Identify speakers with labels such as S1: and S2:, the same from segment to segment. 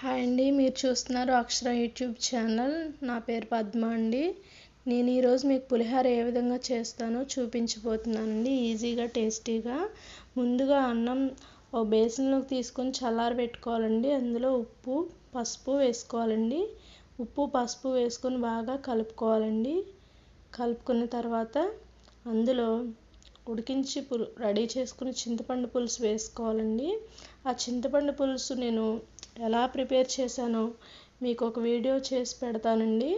S1: Hi అండి మీరు చూస్తున్నారు అక్షర యూట్యూబ్ ఛానల్. నా పేరు పద్మ అండి. నేను ఈరోజు మీకు పులిహోర ఏ విధంగా చేస్తానో చూపించబోతున్నానండి. ఈజీగా టేస్టీగా. ముందుగా అన్నం ఓ బేసిన్లోకి తీసుకొని చల్లారి పెట్టుకోవాలండి. అందులో ఉప్పు పసుపు వేసుకోవాలండి. ఉప్పు పసుపు వేసుకొని బాగా కలుపుకోవాలండి. కలుపుకున్న తర్వాత అందులో ఉడికించి పులు రెడీ చేసుకుని చింతపండు పులుసు వేసుకోవాలండి. ఆ చింతపండు పులుసు నేను ఎలా ప్రిపేర్ చేశానో మీకు ఒక వీడియో చేసి పెడతానండి.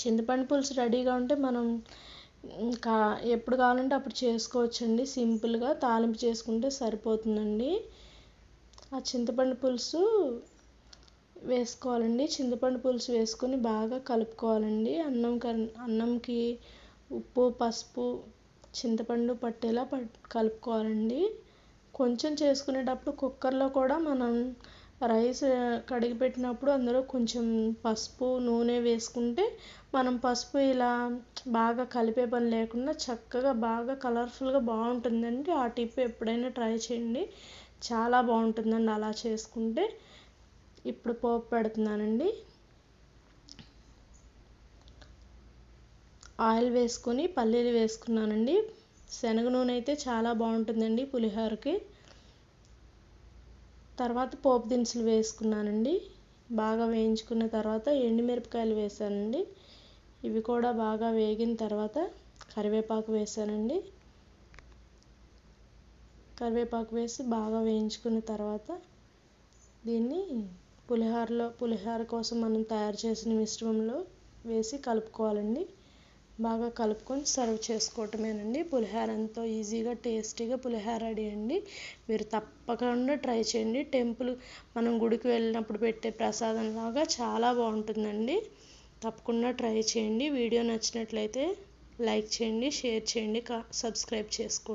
S1: చింతపండు పులుసు రెడీగా ఉంటే మనం కా ఎప్పుడు కావాలంటే అప్పుడు చేసుకోవచ్చండి. సింపుల్గా తాలింపు చేసుకుంటే సరిపోతుందండి. ఆ చింతపండు పులుసు వేసుకోవాలండి. చింతపండు పులుసు వేసుకొని బాగా కలుపుకోవాలండి. అన్నం అన్నంకి ఉప్పు పసుపు చింతపండు పట్టేలా కలుపుకోవాలండి. కొంచెం చేసుకునేటప్పుడు కుక్కర్లో కూడా మనం రైస్ కడిగి పెట్టినప్పుడు అందులో కొంచెం పసుపు నూనె వేసుకుంటే మనం పసుపు ఇలా బాగా కలిపే పని లేకుండా చక్కగా బాగా కలర్ఫుల్గా బాగుంటుందండి. ఆ టిప్ ఎప్పుడైనా ట్రై చేయండి. చాలా బాగుంటుందండి అలా చేసుకుంటే. ఇప్పుడు పోపు పెడుతున్నానండి. ఆయిల్ వేసుకొని పల్లీలు వేసుకున్నానండి. శనగ నూనె అయితే చాలా బాగుంటుందండి పులిహోరకి. తర్వాత పోపు దినుసులు వేసుకున్నానండి. బాగా వేయించుకున్న తర్వాత ఎండుమిరపకాయలు వేసానండి. ఇవి కూడా బాగా వేగిన తర్వాత కరివేపాకు వేసానండి. కరివేపాకు వేసి బాగా వేయించుకున్న తర్వాత దీన్ని పులిహోరలో పులిహోర కోసం మనం తయారు చేసిన మిశ్రమంలో వేసి కలుపుకోవాలండి. బాగా కలుపుకొని సర్వ్ చేసుకోవటమేనండి. పులిహోర ఎంతో ఈజీగా టేస్టీగా పులిహోర రెడీ అండి. మీరు తప్పకుండా ట్రై చేయండి. టెంపుల్ మనం గుడికి వెళ్ళినప్పుడు పెట్టే ప్రసాదం లాగా చాలా బాగుంటుందండి. తప్పకుండా ట్రై చేయండి. వీడియో నచ్చినట్లయితే లైక్ చేయండి షేర్ చేయండి సబ్స్క్రైబ్ చేసుకోండి.